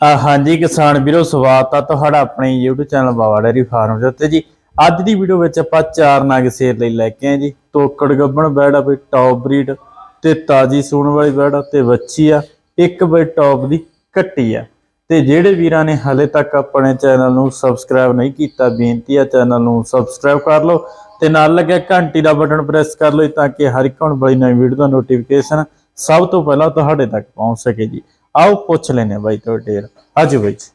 ਹਾਂਜੀ ਕਿਸਾਨ ਵੀਰੋ, ਸਵਾਗਤ ਆ ਤੁਹਾਡਾ ਆਪਣੇ YouTube channel Bawa dairy farm ਦੇ ਉੱਤੇ ਜੀ। ਅੱਜ ਦੀ ਵੀਡੀਓ ਵਿੱਚ ਆਪਾਂ ਚਾਰ ਨਗ ਸੇਰ ਲਈ ਲੈ ਕੇ ਆਏ ਜੀ। ਤੋਕੜ ਗੱਬਣ ਬੈੜ ਆ ਬਈ ਟੌਪ ਬਰੀਡ ਤੇ ਤਾਜੀ ਸੂਣ ਵਾਲੀ ਬੈੜ ਆ ਤੇ ਵੱਛੀ ਆ, ਇੱਕ ਬਈ ਟੌਪ ਦੀ ਕੱਟੀ ਆ। ਤੇ ਜਿਹੜੇ ਵੀਰਾਂ ਨੇ ਹਲੇ ਤੱਕ ਆਪਣੇ ਚੈਨਲ ਨੂੰ ਸਬਸਕ੍ਰਾਈਬ ਨਹੀਂ ਕੀਤਾ, ਬੇਨਤੀ ਆ ਚੈਨਲ ਨੂੰ ਸਬਸਕ੍ਰਾਈਬ ਕਰ ਲਓ ਤੇ ਨਾਲ ਲੱਗਿਆ ਘੰਟੀ ਦਾ ਬਟਨ ਪ੍ਰੈਸ ਕਰ ਲਓ ਤਾਂ ਕਿ ਹਰ ਇੱਕ ਹੁਣ ਬੜੀ ਨਵੀਂ ਵੀਡੀਓ ਦਾ ਨੋਟੀਫਿਕੇਸ਼ਨ ਸਭ ਤੋਂ ਪਹਿਲਾਂ ਤੁਹਾਡੇ ਤੱਕ ਪਹੁੰਚ ਸਕੇ ਜੀ। ਆਓ ਪੁੱਛ ਲੈਨੇ ਆ ਬਾਈ ਤੁਹਾਡੇ ਡੇਰ ਆਜੋ ਬਾਈ ਜੀ।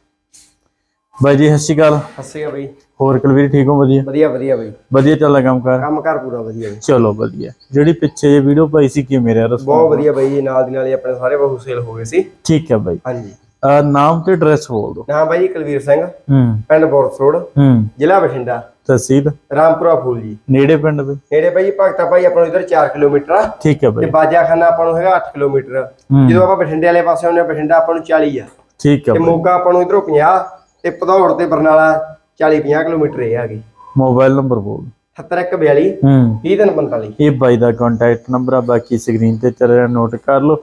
ਬਾਈ ਜੀ ਸਤਿ ਸ਼੍ਰੀ ਅਕਾਲ। ਹੱਸਿਆ ਬਈ। ਹੋਰ ਕੁਲਵੀਰ ਠੀਕ ਹੋ? ਵਧੀਆ? ਵਧੀਆ ਵਧੀਆ ਬਈ। ਵਧੀਆ ਚੱਲਦਾ ਕੰਮ ਕਰ? ਕੰਮ ਕਾਰ ਪੂਰਾ ਵਧੀਆ ਬਈ। ਚਲੋ ਵਧੀਆ। ਜਿਹੜੀ ਪਿੱਛੇ ਜੇ ਵੀਡੀਓ ਪਾਈ ਸੀ ਕਿ ਮੇਰੇ ਰਸ ਬਹੁਤ ਵਧੀਆ ਬਈ ਨਾਲ ਦੀ ਨਾਲ ਹੀ ਆਪਣੇ ਸਾਰੇ ਬਹੂ ਸੇਲ ਹੋ ਗਏ ਸੀ। ਠੀਕ ਹੈ ਬਾਈ। ਹਾਂਜੀ। ਨਾਮ ਤੇ ਐਡਰੈਸ ਬੋਲ ਦਿਓ। ਨਾਮ ਬਾਈ ਜੀ ਕੁਲਵੀਰ ਸਿੰਘ ਹੂੰ। ਪਿੰਡ ਬੋਰਸ ਰੋਡ ਹੂੰ। ਜ਼ਿਲ੍ਹਾ ਬਠਿੰਡਾ। ਤਹਿਸੀਲ? ਰਾਮਪੁਰਾ ਫੂਲ ਜੀ। ਨੇੜੇ ਪਿੰਡ ਬਈ ਨੇੜੇ ਬਾਈ ਭਗਤਾ ਭਾਈ ਆਪਾਂ ਨੂੰ ਇਧਰ 4 ਕਿਲੋਮੀਟਰ ਆ। ਠੀਕ ਹੈ ਤੇ ਬਾਈ ਬਾਜਾਖਾਨਾ ਆਪਾਂ ਨੂੰ ਹੈਗਾ 8 ਕਿਲੋਮੀਟਰ। ਜਦੋਂ ਆਪਾਂ ਬਠਿੰਡੇ ਵਾਲੇ ਪਾਸੇ ਹੁੰਦੇ ਆ ਬਠਿੰਡਾ ਆਪਾਂ ਨੂੰ 40 ਆ। ਠੀਕ ਹੈ ਤੇ ਮੋਗਾ ਆਪਾਂ ਨੂੰ ਇਧਰੋਂ 50 ਤੇ ਭਦੌੜ ਤੇ ਬਰਨਾਲਾ 40 50 ਕਿਲੋਮੀਟਰ ਇਹ ਆ ਗਈ ਮੋਬਾਈਲ ਨੰਬਰ ਬੋਲ। 7142 ਹੂੰ। 3045 ਇਹ ਬਾਈ ਦਾ ਕੰਟੈਕਟ ਨੰਬਰ ਆ ਬਾਕੀ ਸਕਰੀਨ ਤੇ ਚੱਲ ਰਿਹਾ ਨੋਟ ਕਰ ਲਓ।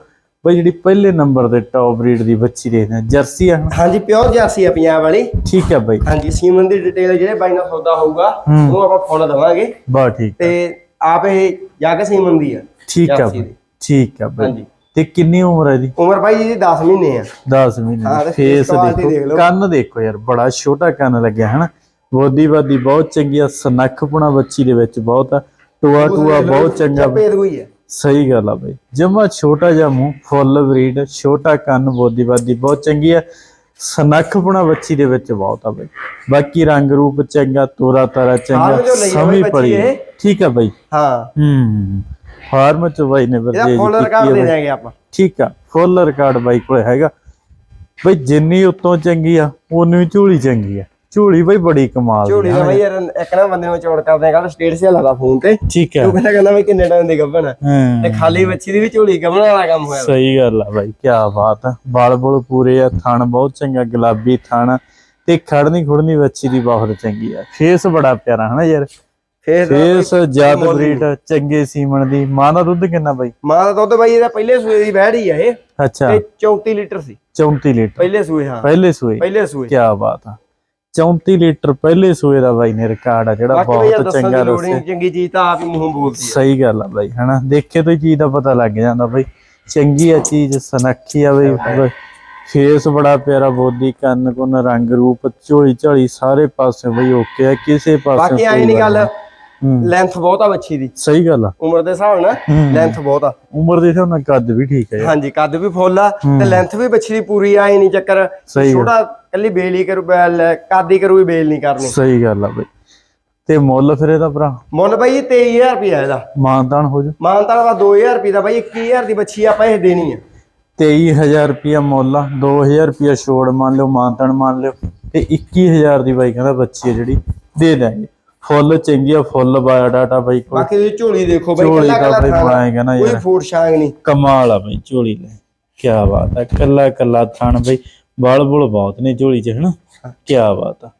ਬਾਈ ਜਿਹੜੀ ਪਹਿਲੇ ਨੰਬਰ ਦੇ ਟੌਪ ਬਰੀਡ ਦੀ ਬੱਚੀ ਦੇਖਦੇ ਆ ਜਰਸੀ ਆ ਹਾਂਜੀ ਪਿਓਰ ਜਰਸੀ ਆ ਪੰਜਾਬ ਵਾਲੀ। ਠੀਕ ਹੈ ਬਾਈ। ਹਾਂਜੀ ਸੀਮਨ ਦੀ ਡਿਟੇਲ ਜਿਹੜੇ ਬਾਈ ਨਾਲ ਸੌਦਾ ਹੋਊਗਾ। ਉਹ ਆਪਾਂ ਫੋਨ ਦਵਾਂਗੇ। ਬਾ ਠੀਕ ਤੇ ਆਪ ਇਹ ਜਾ ਕੇ ਸੀਮਨ ਦੀ ਆ ਠੀਕ ਦੀ। ਠੀਕ ਹੈ ਬਾਈ। ਹਾਂਜੀ। ਤੇ ਕਿੰਨੀ ਉਮਰ ਹੈ ਦੀ ਉਮਰ ਬਾਈ ਜੀ ਦੀ 10 ਮਹੀਨੇ ਆ। 10 ਮਹੀਨੇ ਤੇ ਫੇਸ ਦੇਖ। ਕੰਨ ਦੇਖੋ ਯਾਰ ਬੜਾ ਛੋਟਾ ਕੰਨ ਲੱਗਿਆ ਹਨਾ? ਬੋਦੀ ਬਾਦੀ ਬਹੁਤ ਚੰਗੀ ਆ ਸਨੱਖਪੁਣਾ ਬੱਚੀ ਦੇ ਵਿੱਚ ਬਹੁਤ ਆ। ਟੂਆ ਟੂਆ ਬਹੁਤ ਚੰਗਾ। ਪੇਦ ਹੋਈ ਆ। ਸਹੀ ਗੱਲ ਆ ਬਈ। ਜਮਾ ਛੋਟਾ ਜਿਹਾ ਮੂੰਹ ਫੁੱਲ ਬਰੀਡ ਛੋਟਾ ਕੰਨ ਬੋਦੀ ਬਾਦੀ ਬਹੁਤ ਚੰਗੀ ਆ। ਸਨੱਖਪੁਣਾ ਬੱਚੀ ਦੇ ਵਿੱਚ ਬਹੁਤ ਆ ਬਈ। ਬਾਕੀ ਰੰਗ ਰੂਪ ਚੰਗਾ ਤੋਰਾ ਤਾਰਾ ਚੰਗਾ ਸਮੀ ਪੜੀ। ਠੀਕ ਆ ਬਈ। ਹਾਂ। ਹੂੰ ਫਾਰਮ ਚ ਬਾਈ ਨੇ ਵਧੀਆ ਫੁੱਲ ਰਿਕਾਰਡ ਦੇ। ਦਿਆਂਗੇ ਆਪਾਂ। ਠੀਕ ਆ ਫੁੱਲ ਰਿਕਾਰਡ ਬਾਈ ਕੋਲੇ ਹੈਗਾ। ਬਈ ਜਿੰਨੀ ਉਤੋਂ ਚੰਗੀ ਆ ਉਨੀ ਝੋਲੀ ਚੰਗੀ ਆ। ਝੋਲੀ ਬਈ ਬੜੀ ਕਮਾਲ ਦੀ ਝੋਲੀ ਦਾ ਬਾਈ ਯਾਰ ਇੱਕ ਨਾ ਬੰਦੇ ਨੂੰ ਚੌੜ ਕਰਦੇ ਕੱਲ ਸਟੇਟ ਸੇ ਲਾਦਾ ਫੋਨ ਤੇ। ਠੀਕ ਆ। ਉਹ ਕਹਿੰਦਾ ਕਹਿੰਦਾ ਬਈ ਕਿੰਨੇ ਟਾਈਮ ਦੀ ਗੱਭਣ ਹਾਂ। ਤੇ ਖਾਲੀ ਬੱਚੀ ਦੀ ਵੀ ਝੋਲੀ ਗੱਭਣ ਵਾਲਾ ਕੰਮ ਹੋਇਆ। ਸਹੀ ਗੱਲ ਆ ਬਾਈ ਕੀ ਬਾਤ ਆ। ਬਾਲ ਬੁਲ ਪੂਰੇ ਆ ਥਣ ਬਹੁਤ ਚੰਗਾ ਗੁਲਾਬੀ ਥਣ। ਤੇ ਖੜਨੀ ਖੁੜਨੀ ਬੱਚੀ ਦੀ ਬਹੁਤ ਚੰਗੀ ਆ। ਫੇਸ ਬੜਾ ਪਿਆਰਾ ਹਨਾ ਯਾਰ? ਫੇਸ ਜਾਤ ਬਰੀਡ ਚੰਗੇ ਸੀਮਣ ਦੀ। ਮਾਂ ਦਾ ਦੁੱਧ ਕਿੰਨਾ ਬਾਈ? ਮਾਂ ਦਾ ਦੁੱਧ ਬਾਈ ਇਹਦਾ ਪਹਿਲੇ ਸੂਏ ਦੀ ਬਹਿੜੀ ਆ ਇਹ। ਅੱਛਾ। ਤੇ 34 ਲੀਟਰ ਸੀ। 34 ਲੀਟਰ। ਪਹਿਲੇ ਸੂਏ ਹਾਂ। ਪਹਿਲੇ ਸੂਏ। ਪਹਿਲੇ ਸੂਏ। ਕੀ ਬਾਤ ਆ। 34 ਲੀਟਰ ਪਹਿਲੇ ਸੂਏ ਦਾ ਬਾਈ ਨੇ ਰਿਕਾਰਡ ਆ ਜਿਹੜਾ ਬਹੁਤ ਚੰਗਾ ਨਹੀਂ ਚੰਗੀ ਚੀਜ਼ ਤਾਂ ਆਪ ਹੀ ਮੂੰਹੋਂ ਬੋਲਦੀ ਆ। ਸਹੀ ਗੱਲ ਆ ਬਾਈ ਹਨਾ? ਦੇਖੇ ਤੋਂ ਹੀ ਚੀਜ਼ ਦਾ ਪਤਾ ਲੱਗ ਜਾਂਦਾ ਬਾਈ। ਚੰਗੀ ਆ ਚੀਜ਼ ਸਨੱਖੀ ਆ ਬਾਈ। ਫੇਸ ਬੜਾ ਪਿਆਰਾ ਬੋਦੀ ਕੰਨ ਕੁੰਨ ਰੰਗ ਰੂਪ ਝੋਲੀ ਝਾਲੀ ਸਾਰੇ ਪਾਸੇ ਬਈ ਓਕੇ ਆ ਕਿਸੇ ਪਾਸੇ ਬਾਕੀ ਆਈ ਨਹੀਂ ਗੱਲ ਹੂੰ ਲੈਂਥ ਬਹੁਤ ਆ ਬੱਚੀ ਦੀ। ਸਹੀ ਗੱਲ ਆ। ਉਮਰ ਦੇ ਹਿਸਾਬ ਨਾਲ ਹੂੰ। ਲੈਂਥ ਬਹੁਤ ਆ। ਉਮਰ ਦੇ ਹਿਸਾਬ ਨਾਲ ਕੱਦ ਵੀ ਠੀਕ ਹੈ। ਹਾਂਜੀ ਕੱਦ ਵੀ ਫੁੱਲ ਆ ਤੇ ਲੈਂਥ ਵੀ ਬੱਚੀ ਦੀ ਪੂਰੀ ਆਈ ਨਹੀਂ ਚੱਕਰ। ਛੋਟਾ ਕੱਲੀ ਬੇਲ ਹੀ ਕਰੂ ਬੈਲ ਕਾਦੀ ਕਰੂ ਵੀ ਬੇਲ ਨਹੀਂ ਕਰਨੀ। ਸਹੀ ਗੱਲ ਆ ਬਾਈ। ਤੇ ਮੁੱਲ ਫਿਰ ਇਹਦਾ ਭਰਾ? ਮੁੱਲ ਬਾਈ ਇਹ 23000 ਰੁਪਿਆ ਇਹਦਾ। ਮਾਨਤਾਨ ਹੋ ਜੂ ਮਾਨਤਾਨ ਦਾ 2000 ਰੁਪਏ ਦਾ ਬਾਈ 21000 ਦੀ ਬੱਚੀ ਆਪਾਂ ਇਹ ਦੇਣੀ ਆ। 23000 ਰੁਪਿਆ ਮੁੱਲ ਆ 2000 ਰੁਪਿਆ ਛੋੜ ਮੰਨ ਲਿਓ ਮਾਨਤਾਨ ਮੰਨ ਲਿਓ ਤੇ 21000 ਦੀ ਬਾਈ ਕਹਿੰਦਾ ਬੱਚੀ ਆ ਜਿਹੜੀ ਦੇ ਦਾਂਗੇ ਫੁੱਲ ਚੰਗੀ ਆ ਫੁੱਲ ਬਾਇਓ ਡਾਟਾ ਬਾਈ ਕੋਲ ਬਾਕੀ ਦੀ ਝੋਲੀ ਦੇਖੋ ਬਾਈ ਝੋਲੀ ਕੱਲਾ ਦਾ ਕੱਲਾ ਬਾਈ ਥਾਣਾ, ਬਣਾਏਗਾ ਨਾ ਕੋਈ ਯਾਰ। ਫੂਡ ਸ਼ਾਂਗ ਨਹੀਂ। ਕਮਾਲ ਆ ਬਈ ਝੋਲੀ ਲੈ ਕੀ ਬਾਤ ਆ ਕੱਲਾ ਕੱਲਾ ਥਣ ਬਈ। ਬਲ ਬੁਲ ਬਹੁਤ ਨੇ ਝੋਲੀ ਚ ਹਨਾ? ਕੀ ਬਾਤ ਆ।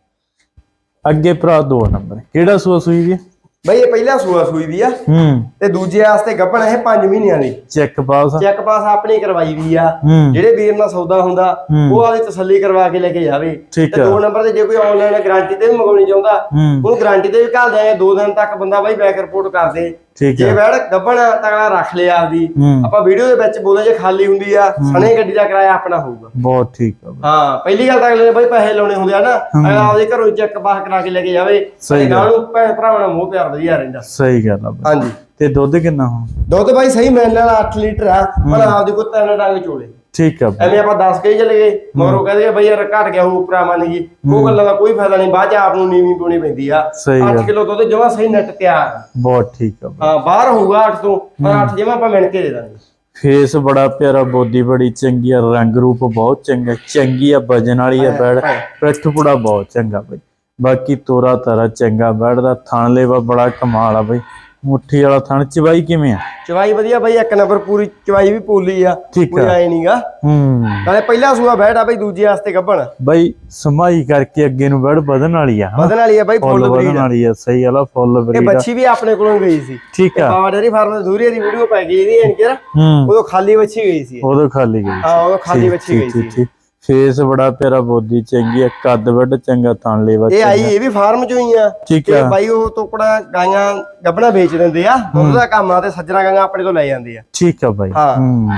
ਅੱਗੇ ਭਰਾ ਦੋ ਨੰਬਰ। ਕਿਹੜਾ ਸੂਆ ਸੂਈ ਵੀ ਬਾਈ ਇਹ ਪਹਿਲਾ ਸੂਆ ਸੂਈ ਵੀ ਆ। ਹੂੰ। ਤੇ ਦੂਜੇ ਵਾਸਤੇ ਗੱਭਣ ਇਹ 5 ਮਹੀਨਿਆਂ ਦੀ ਚੈੱਕ ਪਾਸ ਚੈੱਕ ਪਾਸ ਆਪਣੀ ਕਰਵਾਈ ਵੀ ਆ। ਜਿਹੜੇ ਵੀਰ ਨਾਲ ਸੌਦਾ ਹੁੰਦਾ। ਉਹ ਆਦੀ ਤਸੱਲੀ ਕਰਵਾ ਕੇ ਲੈ ਕੇ ਜਾਵੇ। ਤੇ ਦੋ ਨੰਬਰ ਤੇ ਜੇ ਕੋਈ ਆਨਲਾਈਨ ਗਾਰੰਟੀ ਤੇ ਵੀ ਮੰਗਾਉਣੀ ਚਾਹੁੰਦਾ ਹੂੰ। ਉਹਨੂੰ ਗਾਰੰਟੀ ਤੇ ਵੀ ਘੱਲ ਦਿਆਂਗੇ ਦੋ ਦਿਨ ਤੱਕ ਬੰਦਾ ਬਾਈ ਬੈਕ ਰਿਪੋਰਟ ਕਰ ਦੇ। ਠੀਕ ਜੇ ਵੈੜ ਗੱਭਣ ਆ ਤਾਂ ਅਗਲਾ ਰੱਖ ਲਿਆ ਆਪਦੀ। ਆਪਾਂ ਵੀਡੀਓ ਦੇ ਵਿੱਚ ਬੋਲੇ ਜੇ ਖਾਲੀ ਹੁੰਦੀ ਆ ਸਣੇ ਗੱਡੀ ਦਾ ਕਿਰਾਇਆ ਆਪਣਾ ਹੋਊਗਾ। ਬਹੁਤ ਠੀਕ ਆ। ਹਾਂ ਪਹਿਲੀ ਗੱਲ ਤਾਂ ਅਗਲੇ ਨੇ ਬਾਈ ਪੈਸੇ ਲਾਉਣੇ ਹੁੰਦੇ ਆ ਨਾ। ਅਗਲਾ ਆਪਦੇ ਘਰੋਂ ਚੈੱਕ ਪਾਸ ਕਰਾ ਕੇ ਲੈ ਕੇ ਜਾਵੇ। ਤੇ ਨਾਲ ਭੈਣ ਭਰਾਵਾਂ ਨਾਲ ਮੋਹ ਪਿਆਰ ਵਧੀਆ ਰਹਿੰਦਾ। ਸਹੀ ਗੱਲ ਆ ਬਈ। ਹਾਂਜੀ। ਤੇ ਦੁੱਧ ਕਿੰਨਾ ਹੁਣ? ਦੁੱਧ ਬਾਈ ਸਹੀ ਮਿਲਣ ਵਾਲਾ 8 ਲੀਟਰ ਆ ਪਰ ਆਪਦੀ ਕੋ ਤਿੰਨ ਡੰਗ ਚੋਲੇ। ਠੀਕ ਆ ਬਈ। ਐਵੇਂ ਆਪਾਂ 10 ਕੇ ਚਲੇ ਗਏ ਮਗਰੋਂ ਕਹਿੰਦੇ ਆ ਬਈ ਯਾਰ ਘਟ ਗਿਆ ਉਹ ਭਰਾਵਾਂ ਨੇ ਜੀ ਉਹ ਗੱਲਾਂ ਦਾ ਕੋਈ ਫਾਇਦਾ ਨਹੀਂ ਬਾਅਦ ਚ ਆਪ ਨੂੰ ਨੀਵੀਂ ਪਾਉਣੀ ਪੈਂਦੀ ਆ। ਸਹੀ 8 ਗੱਲ ਕਿਲੋ ਦੁੱਧ ਜਮਾ ਸਹੀ ਨੱਟ ਤਿਆਰ। ਆ। ਬਹੁਤ ਠੀਕ ਆ ਬਈ। ਹਾਂ ਬਾਹਰ ਹੋਊਗਾ 8 ਤੋਂ ਪਰ 8 ਜਮਾ ਆਪਾਂ ਮਿਣ ਕੇ ਦੇ ਦਾਂਗੇ। ਫੇਸ ਬੜਾ ਪਿਆਰਾ ਬੋਦੀ ਬੜੀ ਚੰਗੀ ਆ ਰੰਗ ਰੂਪ ਬਹੁਤ ਚੰਗਾ ਚੰਗੀ ਆ ਵਜਨ ਵਾਲੀ ਆ ਬੈੜ ਪਿੱਠ ਪੁੜਾ ਬਹੁਤ ਚੰਗਾ ਬਈ। ਬਾਕੀ ਤੋਰਾ ਤਾਰਾ ਚੰਗਾ ਬੈੜ ਦਾ ਥਣ ਲੇਵਾ ਬੜਾ ਕਮਾਲ ਆ ਬਈ। ਮੁੱਠੀ ਵਾਲਾ ਥਣ ਚਵਾਈ ਕਿਵੇਂ ਆ? ਚਵਾਈ ਵਧੀਆ ਬਈ ਇੱਕ ਨੰਬਰ ਪੂਰੀ ਚਵਾਈ ਵੀ ਪੋਲੀ ਆ ਕੋਈ ਆਏ ਨਹੀਂਗਾ ਹੂੰ। ਨਾਲੇ ਪਹਿਲਾ ਸੂਆ ਬੈਠ ਬਈ ਦੂਜੇ ਵਾਸਤੇ ਗੱਭਣ। ਬਈ ਸਮਾਈ ਕਰਕੇ ਅੱਗੇ ਨੂੰ ਬੈੜ ਵਧਣ ਵਾਲੀ ਆ ਵਧਣ ਵਾਲੀ ਆ ਬਈ ਫੁੱਲ ਵਧਣ ਬਰੀਡ ਵਾਲੀ ਆ ਸਹੀ ਵਾਲਾ ਫੁੱਲ ਇਹ ਬਰੀਡ ਆ। ਬੱਚੀ ਵੀ ਆਪਣੇ ਕੋਲੋਂ ਗਈ ਸੀ। ਠੀਕ ਆ। ਬਾਵਾ ਡੇਰੀ ਫਾਰਮ ਦੇ ਦੂਰੀ ਦੀ ਵੀਡੀਓ ਪੈ ਗਈ ਇਹਦੀ ਐਨ ਕੇ ਹੂੰ। ਉਦੋਂ ਖਾਲੀ ਬੱਚੀ ਗਈ ਸੀ ਉਦੋਂ ਖਾਲੀ ਗਈ ਹਾਂ ਉਦੋਂ ਖਾਲੀ ਬੱਚੀ ਗਈ ਸੀ ਫੇਸ ਬੜਾ ਪਿਆਰਾ ਬੋਦੀ ਚੰਗੀ ਆ ਕੱਦ ਵੱਡ ਚੰਗਾ ਥਣ ਲੇਵਾ ਇਹ ਆਈ ਇਹ ਵੀ ਫਾਰਮ ਚੋਂ ਹੀ ਆ। ਠੀਕ ਆ। ਬਾਈ ਉਹ ਤੋਕੜਾ ਗਾਈਆਂ ਗੱਬਣਾ ਵੇਚ ਦਿੰਦੇ ਆ। ਦੁੱਧ ਦਾ ਕੰਮ ਆ ਤੇ ਸੱਜਣਾ ਗਾਈਆਂ ਆਪਣੇ ਤੋਂ ਲੈ ਜਾਂਦੇ ਆ। ਠੀਕ ਆ ਬਾਈ। ਹਾਂ। ਹੂੰ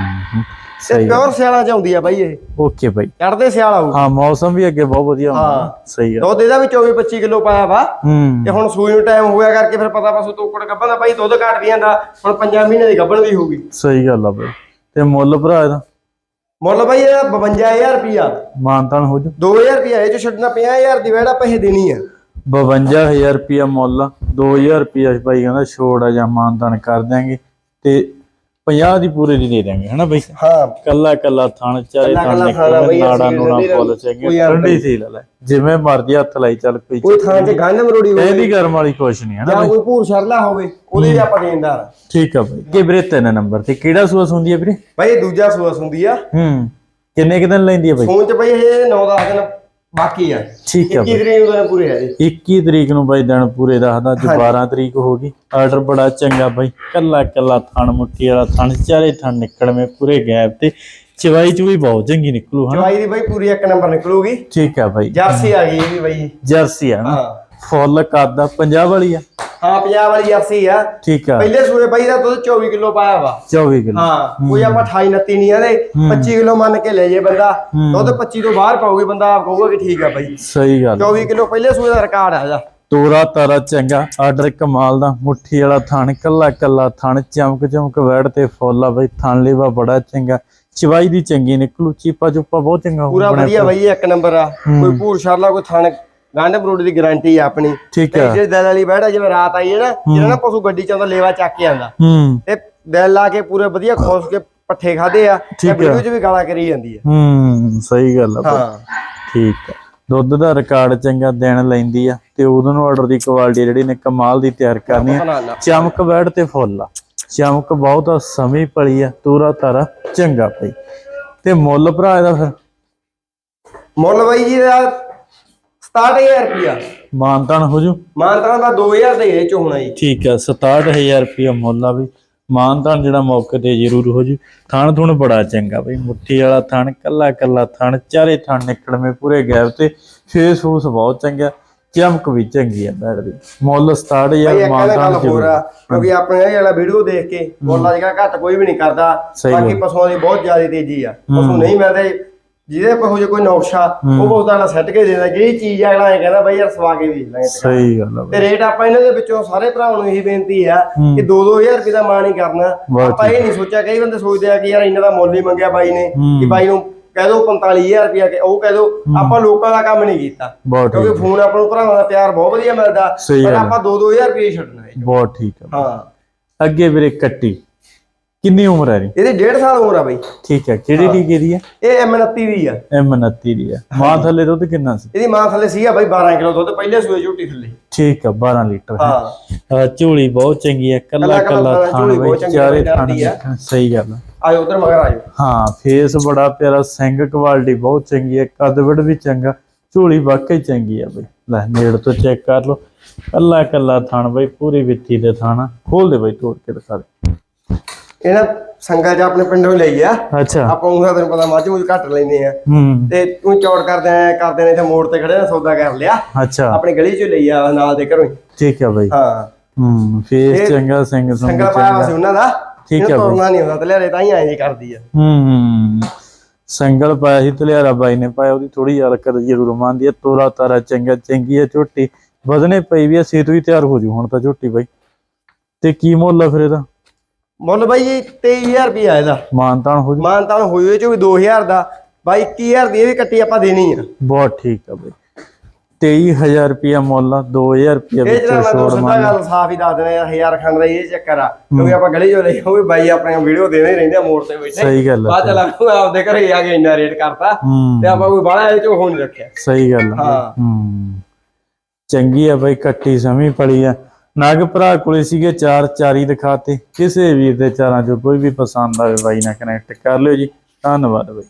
ਸਹੀ ਪਿਓਰ ਸਿਆਲਾਂ ਚ ਆਉਂਦੀ ਆ ਬਾਈ ਇਹ। ਓਕੇ ਬਾਈ। ਚੜਦੇ ਸਿਆਲ ਆਊ। ਹਾਂ ਮੌਸਮ ਵੀ ਅੱਗੇ ਬਹੁਤ ਵਧੀਆ ਹੁੰਦਾ। ਹਾਂ। ਸਹੀ ਆ। ਦੁੱਧ ਇਹਦਾ ਵੀ 24 25 ਕਿਲੋ ਪਾਇਆ ਵਾ। ਹੂੰ। ਤੇ ਹੁਣ ਸੂਈ ਨੂੰ ਟਾਈਮ ਹੋਇਆ ਕਰਕੇ ਫਿਰ ਪਤਾ ਬਸ ਤੋਕੜ ਗੱਬਣ ਦਾ ਬਾਈ ਦੁੱਧ ਘਟ ਵੀ ਜਾਂਦਾ ਹੁਣ 5 ਮਹੀਨੇ ਦੀ ਗੱਬਣ ਵੀ ਹੋਊਗੀ। ਸਹੀ ਗੱਲ ਆ ਬਾਈ। ਤੇ ਮੁੱਲ ਭਰਾ ਇਹਦਾ? ਮੁੱਲ ਬਾਈ ਇਹਦਾ 52000 ਰੁਪਿਆ ਮਾਨਤਾਨ ਹੋ ਜੂ। 2000 ਰੁਪਿਆ ਇਹ ਚ ਛੱਡਣਾ 50000 ਦੀ ਵੈੜਾ ਪੈਸੇ ਦੇਣੀ ਆ। 52000 ਰੁਪਿਆ ਮੁੱਲ ਆ, 2000 ਰੁਪਿਆ ਭਾਈ ਕਹਿੰਦਾ ਛੋੜ ਆ ਜਾਂ ਮਾਨਤਾਨ ਕਰ ਦਿਆਂਗੇ। ਤੇ 50 ਦੀ ਪੂਰੇ ਦੀ ਦੇ ਦਿਆਂਗੇ ਹਨਾ ਬਈ? ਹਾਂ। ਕੱਲਾ ਕੱਲਾ ਥਣ ਚਾਰੇ ਥਣ ਕੱਲਾ ਥਾਣਾ ਨਿਕਲ ਬਈ, ਨਾੜਾ ਠੰਡੀ ਫੁੱਲ ਯਾਰ ਠੰਡੀ ਸੀ ਲੈ ਲੈ ਜਿਵੇਂ ਮਰਜ਼ੀ ਹੱਥ ਲਾਈ ਚੱਲ ਕੋਈ ਕੋਈ ਥਾਂ 'ਚ ਗੰਢ ਮਰੋੜੀ ਹੋਵੇ। ਇਹਦੀ ਗਰਮ ਵਾਲੀ ਕੁਛ ਨਹੀਂ ਹਨਾ ਜਾਂ ਕੋਈ ਭੂਰ ਸ਼ਰਲਾ ਹੋਵੇ ਉਹਦੇ ਵੀ ਆਪਾਂ ਦੇਣਦਾਰ। ਠੀਕ ਆ ਬਈ। ਕਿ ਵੀਰੇ ਤਿੰਨ ਨੰਬਰ ਤੇ ਕਿਹੜਾ ਸੂਸ ਹੁੰਦੀ ਹੈ ਵੀਰੇ? ਬਾਈ ਇਹ ਦੂਜਾ ਸੂਸ ਹੁੰਦੀ ਆ। ਹੂੰ। ਕਿੰਨੇ ਕੁ ਦਿਨ ਲੈਂਦੀ ਹੈ ਬਈ? ਫੋਨ 'ਚ ਬਾਈ ਇਹ 9-10 ਦਿਨ ਬਾਕੀ ਆ। ਠੀਕ ਆ 21 ਤਰੀਕ ਨੂੰ ਦਿਨ ਪੂਰੇ ਆ ਜੀ। 21 ਤਰੀਕ ਨੂੰ ਬਾਈ ਦਿਨ ਪੂਰੇ ਦੱਸਦਾ ਅੱਜ 12 ਤਰੀਕ ਹੋ ਗਈ। ਆਰਡਰ ਬੜਾ ਚੰਗਾ ਬਾਈ। ਕੱਲਾ ਕੱਲਾ ਥਣ ਮੁੱਠੀ ਵਾਲਾ ਥਣ ਚਾਰੇ ਥਣ ਨਿਕਲਵੇਂ ਪੂਰੇ ਗੈਪ ਤੇ ਚਵਾਈ ਚੂਈ ਬਹੁਤ ਚੰਗੀ ਨਿਕਲੂ ਹਨਾ। ਚਵਾਈ ਦੀ ਬਾਈ ਪੂਰੀ ਇੱਕ ਨੰਬਰ ਨਿਕਲੂਗੀ। ਠੀਕ ਆ ਬਾਈ। ਜਰਸੀ ਆ ਗਈ ਇਹ ਵੀ ਬਾਈ ਜਰਸੀ ਆ ਹਾਂ। ਫੁੱਲ ਕੱਦ ਆ ਪੰਜਾਬ ਵਾਲੀ ਆ? ਹਾਂ ਪੰਜਾਬ ਵਾਲੀ ਜਰਸੀ ਆ। ਠੀਕ ਆ। ਪਹਿਲੇ ਸੂਏ ਬਾਈ ਦਾ ਦੁੱਧ 24 ਕਿਲੋ ਪਾਇਆ ਵਾ। 24 ਕਿਲੋ। ਹਾਂ ਕੋਈ ਆਪਾਂ 28 29 ਨਹੀਂ ਆਦੇ 25 ਕਿਲੋ ਮੰਨ ਕੇ ਲੈ ਜੇ ਬੰਦਾ। ਦੁੱਧ 25 ਤੋਂ ਬਾਹਰ ਪਾਉਗੇ ਬੰਦਾ ਆਪ ਕਹੂਗਾ ਕਿ ਠੀਕ ਆ ਬਾਈ। ਸਹੀ ਗੱਲ। ਆ। 24 ਕਿਲੋ ਪਹਿਲੇ ਸੂਏ ਦਾ ਰਿਕਾਰਡ ਆ ਜਾ ਤੋਰਾ ਤਾਰਾ ਚੰਗਾ ਆਰਡਰ ਕਮਾਲ ਦਾ ਮੁੱਠੀ ਵਾਲਾ ਥਣ ਕੱਲਾ ਕੱਲਾ ਥਣ ਚਮਕ ਚਮਕ ਵੜ ਤੇ ਫੁੱਲ ਆ ਬਈ ਥਣ ਲੇਵਾ ਬੜਾ ਚੰਗਾ। ਚਵਾਈ ਦੀ ਚੰਗੀ ਨਿਕਲੂ ਚੀਪਾ ਚੁੱਪਾ ਬਹੁਤ ਚੰਗਾ ਪੂਰਾ ਵਧੀਆ ਬਾਈ ਇੱਕ ਨੰਬਰ ਆ। ਕੋਈ ਭੂਰ ਸ਼ਰਲਾ ਕੋਈ ਥਣ ਗੰਢ ਬਰੋਡ ਦੀ ਗਾਰੰਟੀ ਆ ਆਪਣੀ। ਠੀਕ ਆ। ਜੇ ਦਿਲ ਵਾਲੀ ਬੈਠਾ ਜਿਵੇਂ ਰਾਤ ਆਈ ਹੈ ਨਾ ਜਿਹੜਾ ਨਾ ਪਸ਼ੂ ਗੱਡੀ ਚ ਆਉਂਦਾ ਲੇਵਾ ਚੱਕ ਕੇ ਆਂਦਾ ਹੂੰ। ਤੇ ਦਿਲ ਲਾ ਕੇ ਪੂਰੇ ਵਧੀਆ ਖੋਸ ਕੇ ਪੱਠੇ ਖਾਦੇ ਆ ਤੇ। ਵੀਡੀਓ ਚ ਵੀ ਗਾਲਾਂ ਕਰੀ ਜਾਂਦੀ ਆ। ਹੂੰ ਸਹੀ ਗੱਲ ਆ। ਹਾਂ। ਠੀਕ ਆ। ਦੁੱਧ ਦਾ ਰਿਕਾਰਡ ਚੰਗਾ ਦੇਣ ਲੈਂਦੀ ਆ ਤੇ ਨੂੰ ਆਰਡਰ ਦੀ ਕੁਆਲਿਟੀ ਜਿਹੜੀ ਨੇ ਕਮਾਲ ਦੀ ਤਿਆਰ ਕਰਨੀ ਆ। ਚਮਕ ਵੜ ਤੇ ਫੁੱਲ ਆ। ਚਮਕ ਬਹੁਤ ਸਮੀ ਪਲੀ ਆ ਤੋਰਾ ਤਾਰਾ ਚੰਗਾ ਪਈ ਤੇ ਮੁੱਲ ਭਰਾ ਇਹਦਾ ਫਿਰ? ਮੁੱਲ ਬਾਈ ਜੀ ਦਾ 67000 ਰੁਪਿਆ ਮਾਨਤਾਨ ਹੋ ਜੂ? ਮਾਨਤਾਂ ਦਾ 2000 ਦੇ ਇਹ ਚ ਹੋਣਾ ਜੀ। ਠੀਕ ਆ 67000 ਰੁਪਇਆ ਮੁੱਲ ਆ ਵੀ ਮਾਨਤਾਨ ਜਿਹੜਾ ਮੌਕੇ ਤੇ ਜ਼ਰੂਰ ਹੋ ਜੂ। ਥਣ ਥੁਣ ਬੜਾ ਚੰਗਾ ਬਈ। ਮੁੱਠੀ ਵਾਲਾ ਥਣ ਕੱਲਾ ਕੱਲਾ ਥਣ ਚਾਰੇ ਥਣ ਨਿਕਲਵੇਂ ਪੂਰੇ ਗੈਪ ਤੇ। ਫੇਸ ਫੂਸ ਬਹੁਤ ਚੰਗਾ ਚਮਕ ਵੀ ਚੰਗੀ ਆ ਬੈਠ ਦੀ। ਮੁੱਲ ਬਾਈ 67000 ਇੱਕ ਗੱਲ ਮਾਨਤਾਨ ਜ਼ਰੂਰ। ਕਿਉਂਕਿ ਆਪਣੇ ਇਹ ਵਾਲਾ ਵੀਡੀਓ ਦੇਖ ਕੇ ਮੁੱਲ ਅੱਜ ਕੱਲ੍ਹ ਘੱਟ ਕੋਈ ਵੀ ਨਹੀਂ ਕਰਦਾ। ਬਾਕੀ ਪਸ਼ੂਆਂ ਦੀ ਬਹੁਤ ਜ਼ਿਆਦਾ ਤੇਜ਼ੀ ਆ। ਪਸ਼ੂ ਨਹੀਂ ਮਿਲਦੇ ਜਿਹਦੇ ਕੋਲ ਜੇ ਕੋਈ ਨੌਕਸ਼ਾ ਉਹ ਉਸ ਦਾ ਸੈੱਟ ਕੇ ਦੇਦਾ ਜਿਹੜੀ ਚੀਜ਼ ਆ ਅਗਲਾ ਇਹ ਕਹਿੰਦਾ ਬਾਈ ਯਾਰ ਸਵਾ ਕੇ ਵੇਚ ਲਾਂਗੇ ਸਹੀ ਗੱਲ ਬਈ। ਤੇ ਰੇਟ ਆਪਾਂ ਇਹਨਾਂ ਦੇ ਵਿੱਚੋਂ ਸਾਰੇ ਭਰਾਵਾਂ ਨੂੰ ਇਹੀ ਬੇਨਤੀ ਆ ਕਿ 2-2000 ਰੁਪਏ ਦਾ ਮਾਣ ਨਹੀਂ ਕਰਨਾ। ਆਪਾਂ ਇਹ ਨਹੀਂ ਸੋਚਿਆ ਕਈ ਬੰਦੇ ਸੋਚਦੇ ਆ ਕਿ ਯਾਰ ਇਹਨਾਂ ਦਾ ਮੁੱਲ ਹੀ ਮੰਗਿਆ ਬਾਈ ਨੇ ਕਿ ਬਾਈ ਨੂੰ ਕਹਿ ਦੋ 45000 ਰੁਪਏ ਕਿ ਉਹ ਕਹਿ ਦੋ। ਆਪਾਂ ਲੋਕਾਂ ਦਾ ਕੰਮ ਨਹੀਂ ਕੀਤਾ। ਕਿਉਂਕਿ ਫੋਨ ਆਪਾਂ ਨੂੰ ਭਰਾਵਾਂ ਦਾ ਪਿਆਰ ਬਹੁਤ ਵਧੀਆ ਮਿਲਦਾ ਪਰ। ਆਪਾਂ 2-2000 ਰੁਪਏ ਛੱਡਣਾ ਹੈ। ਬਹੁਤ ਠੀਕ ਆ ਹਾਂ। ਅੱਗੇ ਵੀਰੇ ਕੱਟੀ। ਕਿੰਨੀ ਉਮਰ ਹੈ ਇਹਦੀ? ਇਹਦੀ 1.5 ਸਾਲ ਉਮਰ ਆ ਬਾਈ। ਠੀਕ ਹੈ ਕਿਹੜੀ ਟੀਕੇ ਦੀ ਹੈ? ਇਹ M29 ਦੀ ਆ। ਐਮ 29 ਦੀ ਹੈ। ਮਾਂ ਥੱਲੇ ਦੁੱਧ ਕਿੰਨਾ ਸੀ? ਇਹਦੀ ਮਾਂ ਥੱਲੇ ਸੀਗਾ ਬਾਈ 12 ਕਿਲੋ ਦੁੱਧ ਪਹਿਲੇ ਸੂਏ ਝੂਟੀ ਥੱਲੇ। ਠੀਕ ਆ 12 ਲੀਟਰ ਹੈ। ਝੋਲੀ ਬਹੁਤ ਚੰਗੀ ਹੈ ਕੱਲਾ ਕੱਲਾ ਥਾਣਾ ਵਿੱਚ ਚਾਰੇ ਥਾਣ ਆ। ਸਹੀ ਗੱਲ ਆ। ਆਇਓ ਉਧਰ ਮਗਰ ਆਇਓ। ਹਾਂ ਫੇਸ ਬੜਾ ਪਿਆਰਾ ਸਿੰਘ ਕੁਆਲਿਟੀ ਬਹੁਤ ਚੰਗੀ ਹੈ ਕੱਦ ਵੱਡ ਵੀ ਚੰਗਾ ਝੋਲੀ ਵਾਕਈ ਚੰਗੀ ਆ ਬਈ। ਲੈ ਨੇੜ ਤੋਂ ਚੈੱਕ ਕਰ ਲਓ। ਕੱਲਾ ਕੱਲਾ ਥਾਣ ਬਈ ਪੂਰੀ ਵਿੱਥੀ ਦੇ ਥਾਣਾ ਖੋਲ ਦੇ ਬਈ ਤੋੜ ਕੇ ਦਿਖਾ ਦੇ। ਇਹਨਾਂ ਸੰਗਾ ਚ ਆਪਣੇ ਪਿੰਡੋਂ ਹੀ ਲਈ ਆ। ਅੱਛਾ। ਆਪਾਂ ਉਹਦਾ ਤੈਨੂੰ ਪਤਾ ਮੱਝ ਮੁਝ ਘੱਟ ਲੈਂਦੇ ਆ। ਹੂੰ। ਤੇ ਤੂੰ ਚੌੜ ਕਰਦੇ ਆ ਕਰਦੇ ਨੇ ਇੱਥੇ ਮੋੜ ਤੇ ਖੜੇ ਨੇ ਸੌਦਾ ਕਰ ਲਿਆ। ਅੱਛਾ। ਆਪਣੀ ਗਲੀ ਚੋਂ ਲਈ ਆ ਨਾਲ ਦੇ ਘਰੋਂ ਹੀ। ਠੀਕ ਹੈ ਬਈ। ਹਾਂ। ਹੂੰ ਫੇਸ ਚੰਗਾ ਸਿੰਘ ਸੁੰਗ ਪਾਇਆ ਸੀ ਉਹਨਾਂ ਦਾ। ਠੀਕ ਆ ਬਾਈ। ਤੋੜਨਾ ਨਹੀਂ ਹੁੰਦਾ ਤੇ ਲਿਆਰੇ ਤਾਂ ਹੀ ਐਂ ਜੀ ਕਰਦੀ ਆ। ਹੂੰ ਸੰਗਲ ਪਾਇਆ ਸੀ ਤਲਿਆਰਾ ਬਾਈ ਨੇ ਪਾਇਆ ਉਹਦੀ ਥੋੜੀ ਹਰਕਤ ਜ਼ਰੂਰ ਮੰਨਦੀ ਹੈ ਤੋਰਾ ਤਾਰਾ ਚੰਗਾ ਚੰਗੀ ਹੈ ਝੋਟੀ। ਵਧਨੇ ਪਈ ਵੀ ਹੈ ਸੇਤ ਵੀ ਤਿਆਰ ਹੋ ਜੂ ਹੁਣ ਤਾਂ ਝੋਟੀ ਬਾਈ। ਤੇ ਕੀ ਮੁੱਲ ਆ ਫਿਰ ਇਹਦਾ? ਮੁੱਲ ਬਾਈ ਜੀ 23000 ਰੁਪਏ ਇਹਦਾ। ਮਾਨਤਾਨ ਹੋ ਜੂ। ਮਾਨਤਾਨ ਹੋਏ ਚੋਂ ਵੀ 2000 ਦਾ। ਬਾਈ 21000 ਦੀ ਇਹ ਵੀ ਕੱਟੀ ਆਪਾਂ ਦੇਣੀ ਆ। ਬਹੁਤ ਠੀਕ ਆ ਬਾਈ। 23000 ਰੁਪਿਆ ਮੁੱਲ ਆ 2000 ਰੁਪਿਆ ਇਹ ਵਿੱਚ ਜਿਹੜਾ ਮੈਂ ਤੁਹਾਨੂੰ ਛੋੜ ਸਿੱਧਾ ਮੰਨ ਗੱਲ ਸਾਫ਼ ਹੀ ਦੱਸ ਦੇਣਾ ਹਜ਼ਾਰ ਖੰਡ ਦਾ ਇਹ ਚੱਕਰ ਆ। ਕਿਉਂਕਿ ਆਪਾਂ ਗਲੀ ਚੋਂ ਲਈ ਉਹ ਵੀ ਬਾਈ ਆਪਣੇ ਵੀਡੀਓ ਦੇਣੇ ਹੀ ਰਹਿੰਦੇ ਆ ਮੋੜ ਤੇ ਬੈਠੇ। ਸਹੀ ਗੱਲ ਆ ਬਾਅਦ ਚ ਲੱਗੂ ਆਪਦੇ ਘਰੇ ਆ ਕੇ ਇੰਨਾ ਰੇਟ ਕਰਤਾ। ਹੂੰ। ਤੇ ਆਪਾਂ ਕੋਈ ਬਾਹਲਾ ਇਹ ਚੋਂ ਹੋ ਨਹੀਂ ਰੱਖਿਆ। ਸਹੀ ਗੱਲ ਆ ਹਾਂ। ਹੂੰ। ਚੰਗੀ ਆ ਬਾਈ ਕੱਟੀ ਸਮੀ ਪੜੀ ਆ। ਨਗ ਭਰਾ ਕੋਲੇ ਸੀਗੇ ਚਾਰ ਚਾਰੀ ਦਿਖਾਤੇ। ਕਿਸੇ ਵੀਰ ਦੇ ਚਾਰਾਂ ਚੋਂ ਕੋਈ ਵੀ ਪਸੰਦ ਆਵੇ ਬਾਈ ਨਾਲ ਕਨੈਕਟ ਕਰ ਲਿਓ ਜੀ। ਧੰਨਵਾਦ ਬਾਈ।